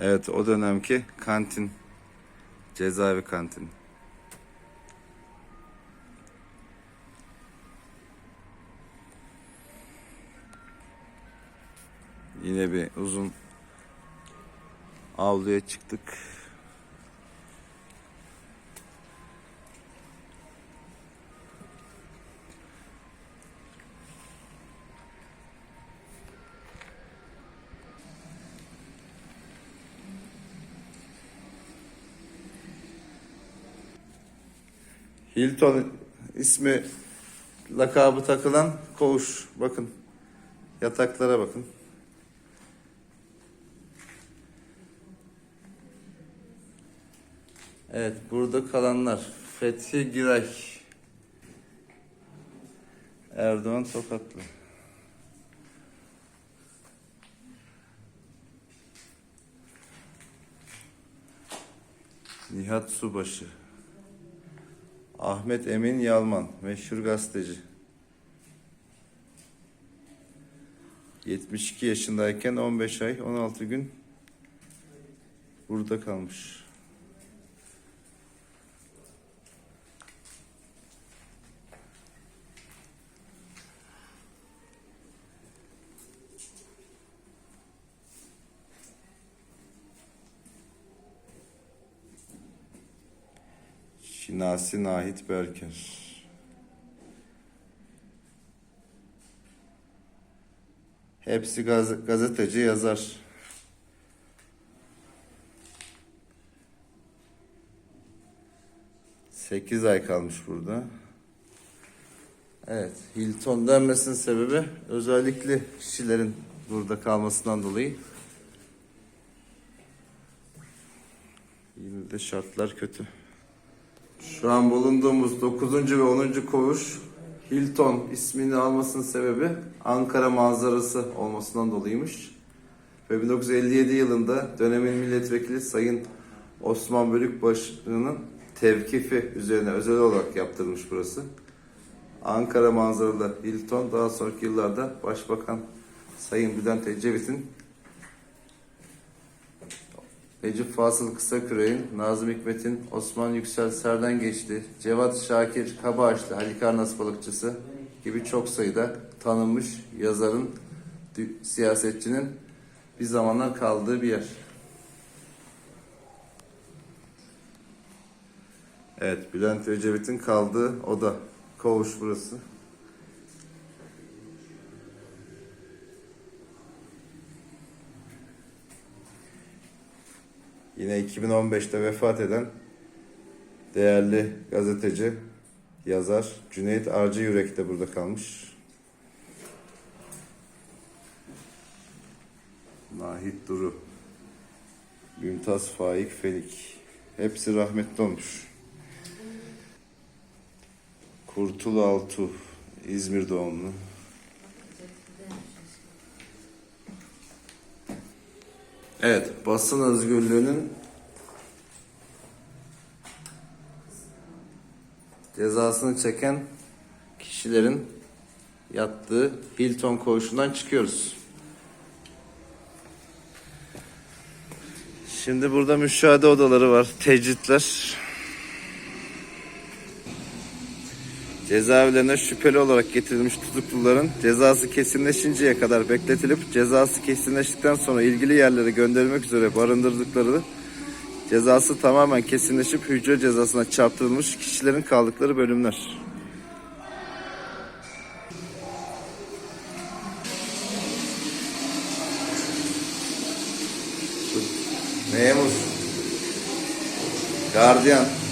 Evet o dönemki kantin. Cezaevi kantin. Yine bir uzun avluya çıktık. Hilton ismi lakabı takılan koğuş. Bakın. Yataklara bakın. Evet burada kalanlar. Fethi Giray. Erdoğan Tokatlı. Nihat Subaşı. Ahmet Emin Yalman, meşhur gazeteci. 72 yaşındayken 15 ay 16 gün burada kalmış. Şinasi Nahit Berker. Hepsi gaz- gazeteci yazar. Sekiz ay kalmış burada. Evet, Hilton denmesinin sebebi özellikle kişilerin burada kalmasından dolayı. Yine de şartlar kötü. Şu an bulunduğumuz 9. ve 10. koğuş Hilton ismini almasının sebebi Ankara manzarası olmasından dolayıymış. Ve 1957 yılında dönemin milletvekili Sayın Osman Bölükbaşı'nın tevkifi üzerine özel olarak yaptırılmış burası. Ankara manzaralı Hilton daha sonraki yıllarda Başbakan Sayın Bülent Ecevit'in Necip Fasıl Kısaküre'nin, Nazım Hikmet'in, Osman Yüksel Serden geçti, Cevat Şakir Kabaağaçlı, Halikarnas balıkçısı gibi çok sayıda tanınmış yazarın, siyasetçinin bir zamanlar kaldığı bir yer. Evet, Bülent Ecevit'in kaldığı oda, koğuş burası. Yine 2015'te vefat eden değerli gazeteci, yazar Cüneyt Arcı Yürek de burada kalmış. Nahit Duru, Mümtaz Faik Felik. Hepsi rahmetli olmuş. Kurtul Altuğ, İzmir doğumlu. Evet, basın özgürlüğünün cezasını çeken kişilerin yattığı Hilton koğuşundan çıkıyoruz. Şimdi burada müşahede odaları var, tecritler. Cezaevlerine şüpheli olarak getirilmiş tutukluların cezası kesinleşinceye kadar bekletilip cezası kesinleştikten sonra ilgili yerlere gönderilmek üzere barındırdıkları cezası tamamen kesinleşip hücre cezasına çarptırılmış kişilerin kaldıkları bölümler. Memur. Gardiyan.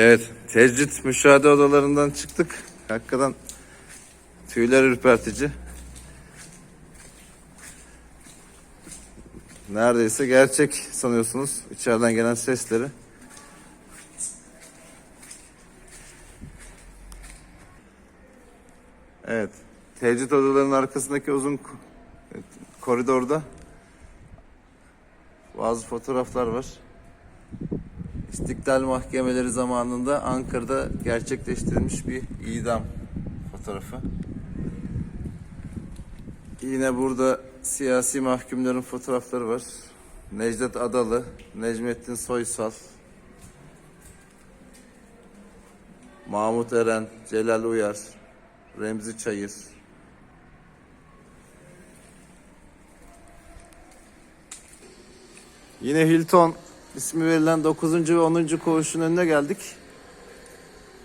Evet, tecrit müşahede odalarından çıktık. Hakikaten tüyler ürpertici. Neredeyse gerçek sanıyorsunuz içeriden gelen sesleri. Evet, tecrit odalarının arkasındaki uzun ko- koridorda bazı fotoğraflar var. İstiklal mahkemeleri zamanında Ankara'da gerçekleştirilmiş bir idam fotoğrafı. Yine burada siyasi mahkumların fotoğrafları var. Necdet Adalı, Necmettin Soysal, Mahmut Eren, Celal Uyar, Remzi Çayır. Yine Hilton ismi verilen 9. ve 10. koğuşun önüne geldik.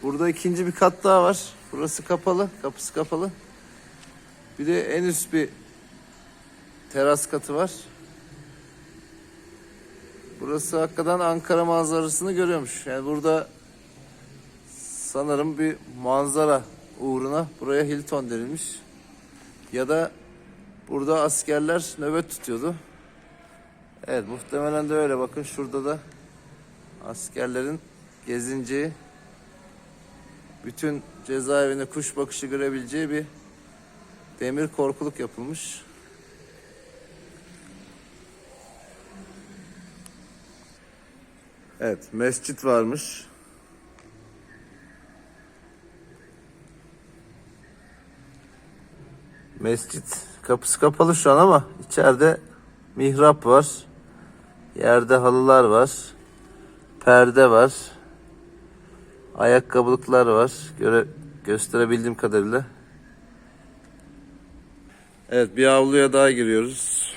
Burada ikinci bir kat daha var. Burası kapalı, kapısı kapalı. Bir de en üst bir teras katı var. Burası hakikaten Ankara manzarasını görüyormuş. Yani burada sanırım bir manzara uğruna buraya Hilton denilmiş. Ya da burada askerler nöbet tutuyordu. Evet muhtemelen de öyle. Bakın şurada da askerlerin gezineceği bütün cezaevine kuş bakışı görebileceği bir demir korkuluk yapılmış. Evet mescit varmış. Mescit kapısı kapalı şu an ama içeride mihrap var. Yerde halılar var. Perde var. Ayakkabılıklar var. Göre gösterebildiğim kadarıyla. Evet bir avluya daha giriyoruz.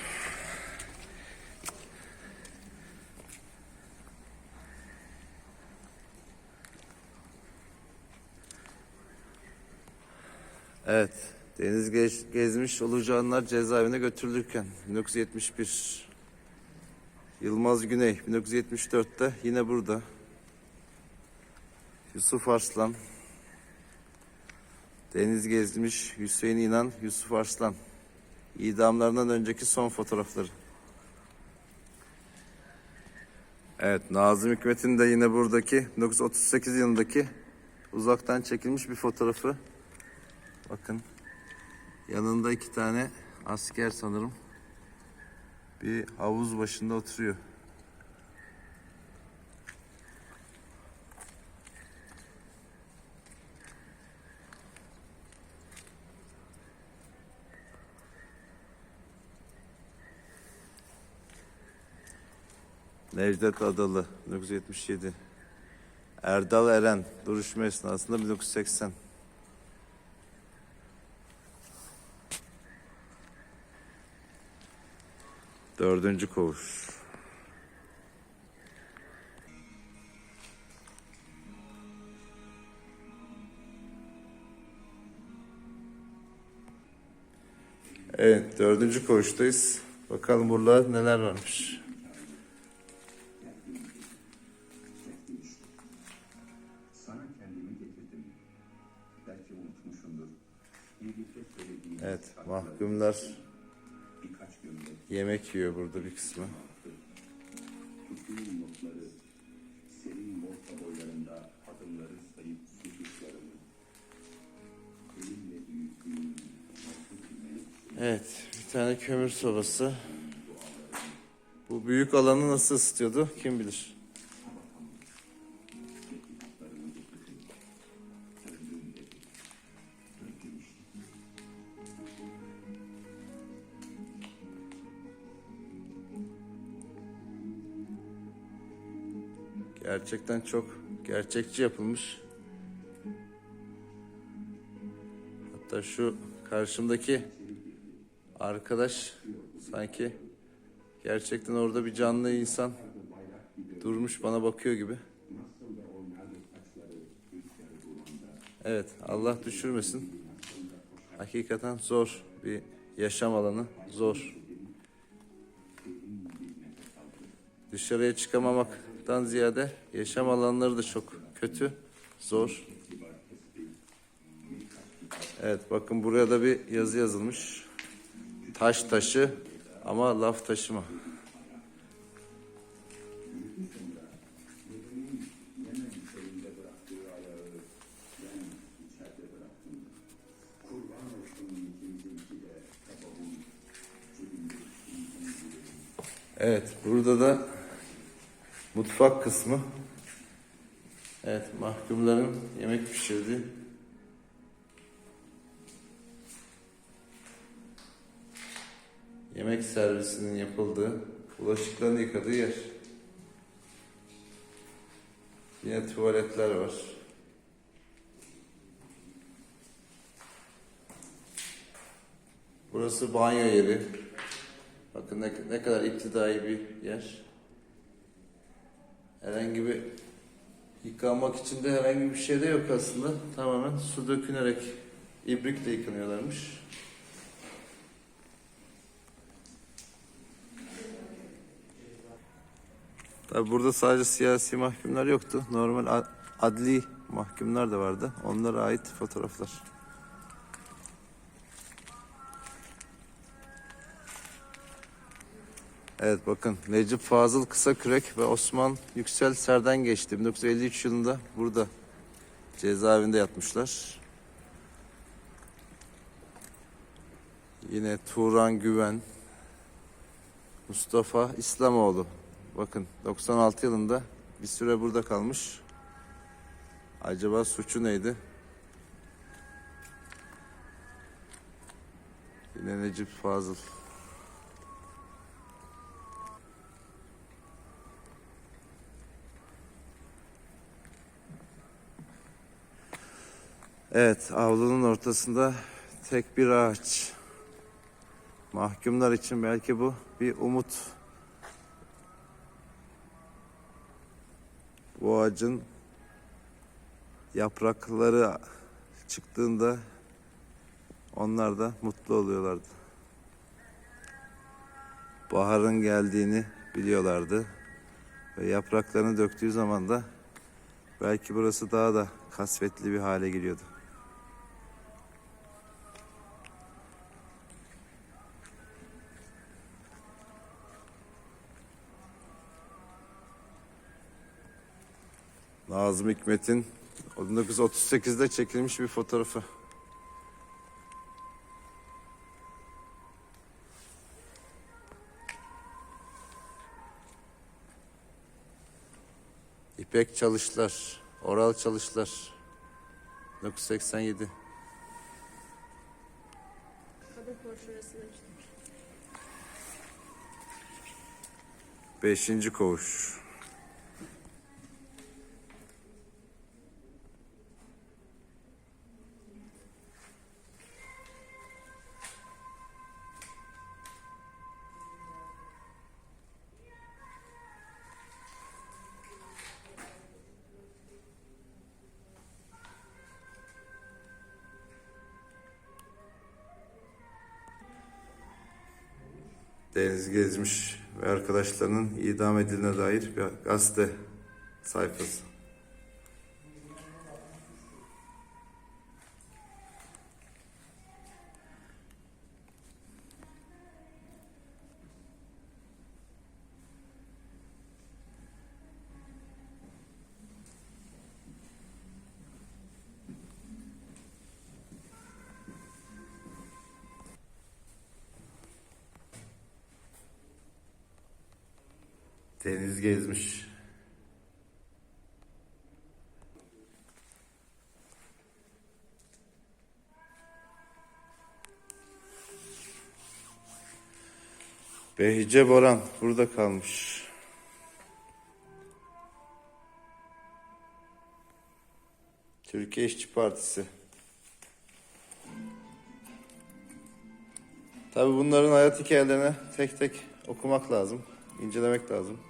Evet. Deniz gez- gezmiş olacağınlar cezaevine götürülürken 1971 Yılmaz Güney 1974'te yine burada. Yusuf Arslan Deniz gezmiş Hüseyin İnan Yusuf Arslan İdamlarından önceki son fotoğrafları. Evet Nazım Hikmet'in de yine buradaki 1938 yılındaki uzaktan çekilmiş bir fotoğrafı. Bakın yanında iki tane asker sanırım bir havuz başında oturuyor. Necdet Adalı 1977 Erdal Eren duruşma esnasında 1980 Dördüncü koğuş. Evet, dördüncü koğuştayız. Bakalım burada neler varmış. Evet, mahkumlar yemek yiyor burada bir kısmı. Evet, bir tane kömür sobası. Bu büyük alanı nasıl ısıtıyordu kim bilir. Gerçekten çok gerçekçi yapılmış. Hatta şu karşımdaki arkadaş sanki gerçekten orada bir canlı insan durmuş bana bakıyor gibi. Evet Allah düşürmesin. Hakikaten zor bir yaşam alanı zor. Dışarıya çıkamamaktan ziyade yaşam alanları da çok kötü, zor. Evet bakın buraya da bir yazı yazılmış. Taş taşı ama laf taşıma. Evet burada da mutfak kısmı. Evet mahkumların yemek pişirdiği yemek servisinin yapıldığı, bulaşıklarını yıkadığı yer. Yine tuvaletler var. Burası banyo yeri. Bakın ne, ne kadar iktidai bir yer. Herhangi bir yıkanmak için de herhangi bir şey de yok aslında. Tamamen su dökünerek ibrikle yıkanıyorlarmış. Tabi burada sadece siyasi mahkumlar yoktu. Normal adli mahkumlar da vardı. Onlara ait fotoğraflar. Evet bakın Necip Fazıl Kısakürek ve Osman Yüksel Serden geçti. 1953 yılında burada cezaevinde yatmışlar. Yine Turan Güven, Mustafa İslamoğlu. Bakın 96 yılında bir süre burada kalmış. Acaba suçu neydi? Yine Necip Fazıl. Evet, avlunun ortasında tek bir ağaç. Mahkumlar için belki bu bir umut. Bu ağacın yaprakları çıktığında onlar da mutlu oluyorlardı. Baharın geldiğini biliyorlardı. Ve yapraklarını döktüğü zaman da belki burası daha da kasvetli bir hale geliyordu. Nazım Hikmet'in 1938'de çekilmiş bir fotoğrafı. İpek Çalışlar, Oral Çalışlar. 1987. Kadın koşurasına işte. Beşinci koğuş. Deniz Gezmiş ve arkadaşlarının idam edildiğine dair bir gazete sayfası. Gezmiş. Behice Boran burada kalmış. Türkiye İşçi Partisi. Tabi bunların hayat hikayelerini tek tek okumak lazım, incelemek lazım.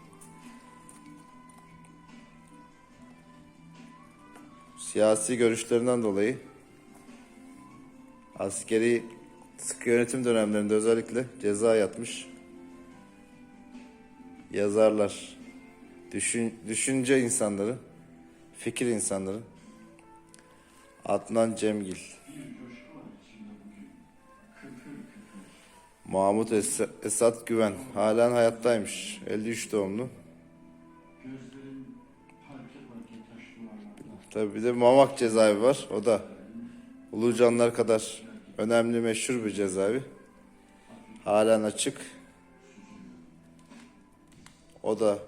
Siyasi görüşlerinden dolayı askeri sıkı yönetim dönemlerinde özellikle ceza yatmış yazarlar, düşün, düşünce insanları, fikir insanları. Adnan Cemgil. Mahmut Es- Esat Güven. Halen hayattaymış. 53 doğumlu. Tabii bir de Mamak cezaevi var. O da Ulucanlar kadar önemli meşhur bir cezaevi. Halen açık. O da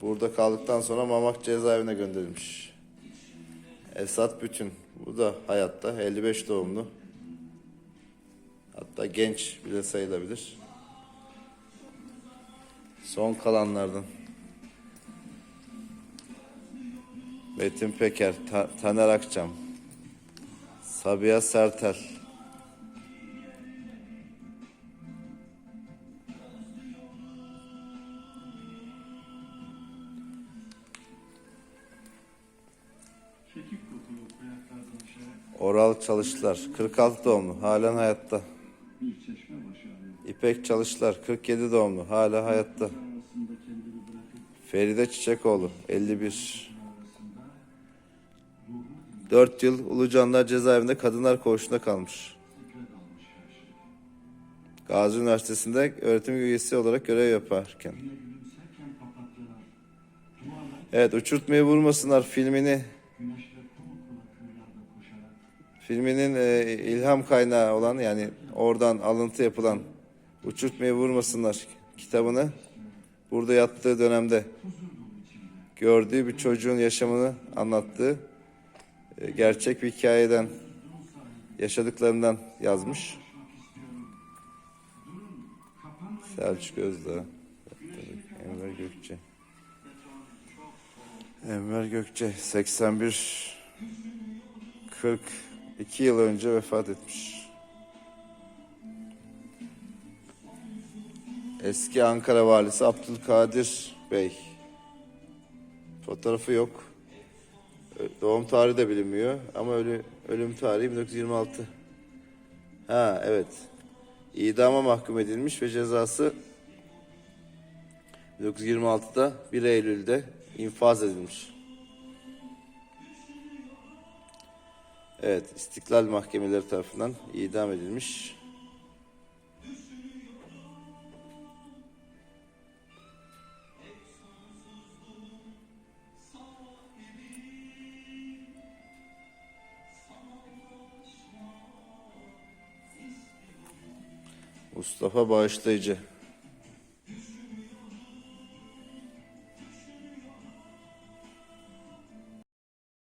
burada kaldıktan sonra Mamak cezaevine gönderilmiş. Esat Bütün. Bu da hayatta. 55 doğumlu. Hatta genç bile sayılabilir. Son kalanlardan. Metin Peker, Ta- Taner Akçam, Sabiha Sertel, Oral Çalışlar, 46 doğumlu, halen hayatta. İpek Çalışlar, 47 doğumlu, hala hayatta. Feride Çiçekoğlu, 51. arasında 4 yıl Ulucanlar cezaevinde kadınlar koğuşunda kalmış. Gazi Üniversitesi'nde öğretim üyesi olarak görev yaparken. Evet, Uçurtmayı Vurmasınlar filmini Filminin e, ilham kaynağı olan yani oradan alıntı yapılan Uçurtmayı Vurmasınlar kitabını burada yattığı dönemde gördüğü bir çocuğun yaşamını anlattığı gerçek bir hikayeden yaşadıklarından yazmış. Selçuk Özdağ, Enver Gökçe. Enver Gökçe 81 42 yıl önce vefat etmiş. Eski Ankara valisi Abdülkadir Bey. Fotoğrafı yok. Doğum tarihi de bilinmiyor ama ölü, ölüm tarihi 1926. Ha evet. İdama mahkum edilmiş ve cezası 1926'da 1 Eylül'de infaz edilmiş. Evet, İstiklal Mahkemeleri tarafından idam edilmiş. Mustafa Bağışlayıcı